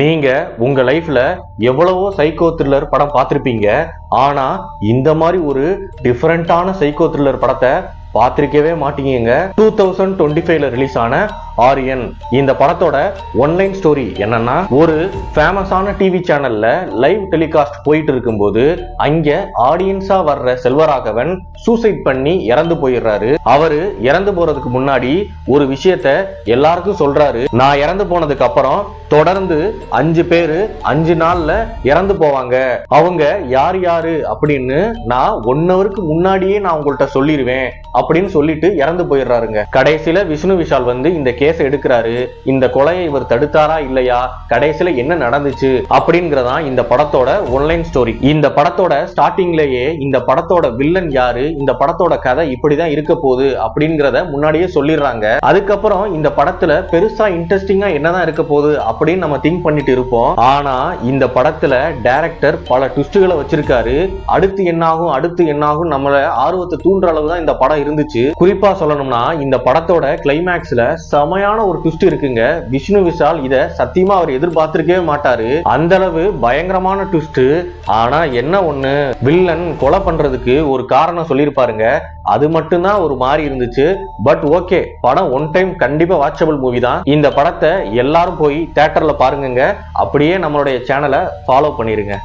நீங்க உங்க லைஃப்ல எவ்வளவோ சைக்கோ த்ரில்லர் படம் பார்த்துருப்பீங்க. ஆனா இந்த மாதிரி ஒரு டிஃபரெண்டான சைக்கோ த்ரில்லர் படத்தை பார்த்திருக்கவே மாட்டீங்க டூ தௌசண்ட் டுவெண்ட்டி ஃபைவ்ல ரிலீஸ் ஆன ஆரியன் இந்த படத்தோட ஒன்லைன் ஸ்டோரி என்னன்னா ஒரு ஃபேமஸான டிவி சேனல்ல லைவ் டெலிகாஸ்ட் போயிட்டு இருக்கும்போது அங்க ஆடியன்ஸா வர்ற செல்வராகவன் சூசைட் பண்ணி இறந்து போயிடுறாரு. அவரு இறந்து போறதுக்கு முன்னாடி ஒரு விஷயத்த எல்லாருக்கும் சொல்றாரு. நான் இறந்து போனதுக்கு அப்புறம் தொடர்ந்து அஞ்சு பேரு அஞ்சு நாள்ல இறந்து போவாங்க. அவங்க யார் யாரு அப்படின்னு நான் ஒன் ஹவருக்கு முன்னாடியே நான் உங்கள்கிட்ட சொல்லிடுவேன் அப்படின்னு சொல்லிட்டு இறந்து போயிடுறாருங்க. கடைசியில விஷ்ணு விஷால் வந்து இந்த கேஸ் எடுக்கிறாரு இந்த கொலையை இவர் தடுத்தாரா இல்லையா கடைசியில என்ன நடந்துச்சு அப்படிங்கறதா இந்த படத்தோட ஒன்லைன் ஸ்டோரி இந்த படத்தோட ஸ்டார்டிங்லயே இந்த படத்தோட வில்லன் யாரு இந்த படத்தோட கதை இப்படிதான் இருக்க போகுது அப்படிங்கறத முன்னாடியே சொல்லிடுறாங்க. அதுக்கப்புறம் இந்த படத்துல பெருசா இன்ட்ரெஸ்டிங்கா என்னதான் இருக்க போகுது அப்படின்னு நம்ம திங்க் பண்ணிட்டு இருப்போம். ஆனா இந்த படத்துல டைரக்டர் பல ட்விஸ்டுகளை வச்சிருக்காரு. அடுத்து என்னாகும் அடுத்து என்னாகும் நம்மள ஆர்வத்தை தூண்டுற அளவு தான் இந்த படம் இருந்துச்சு. குறிப்பா சொல்லணும்னா இந்த படத்தோட கிளைமேக்ஸ்ல செமையான ஒரு ட்விஸ்ட் இருக்குங்க. விஷ்ணு விஷால் இதை சத்தியமா அவர் எதிர்பார்த்திருக்கவே மாட்டாரு. அந்த அளவு பயங்கரமான ட்விஸ்ட் ஆனா என்ன ஒண்ணு? வில்லன் கொலை பண்றதுக்கு ஒரு காரணம் சொல்லியிருப்பாருங்க. அது மட்டும்தான் ஒரு மாதிரி இருந்துச்சு. பட் ஓகே படம் ஒன் டைம் கண்டிப்பா வாட்சபிள் மூவி தான். இந்த படத்தை எல்லாரும் போய் தேட்டர்ல பாருங்க அப்படியே நம்மளுடைய சேனலை ஃபாலோ பண்ணிருங்க.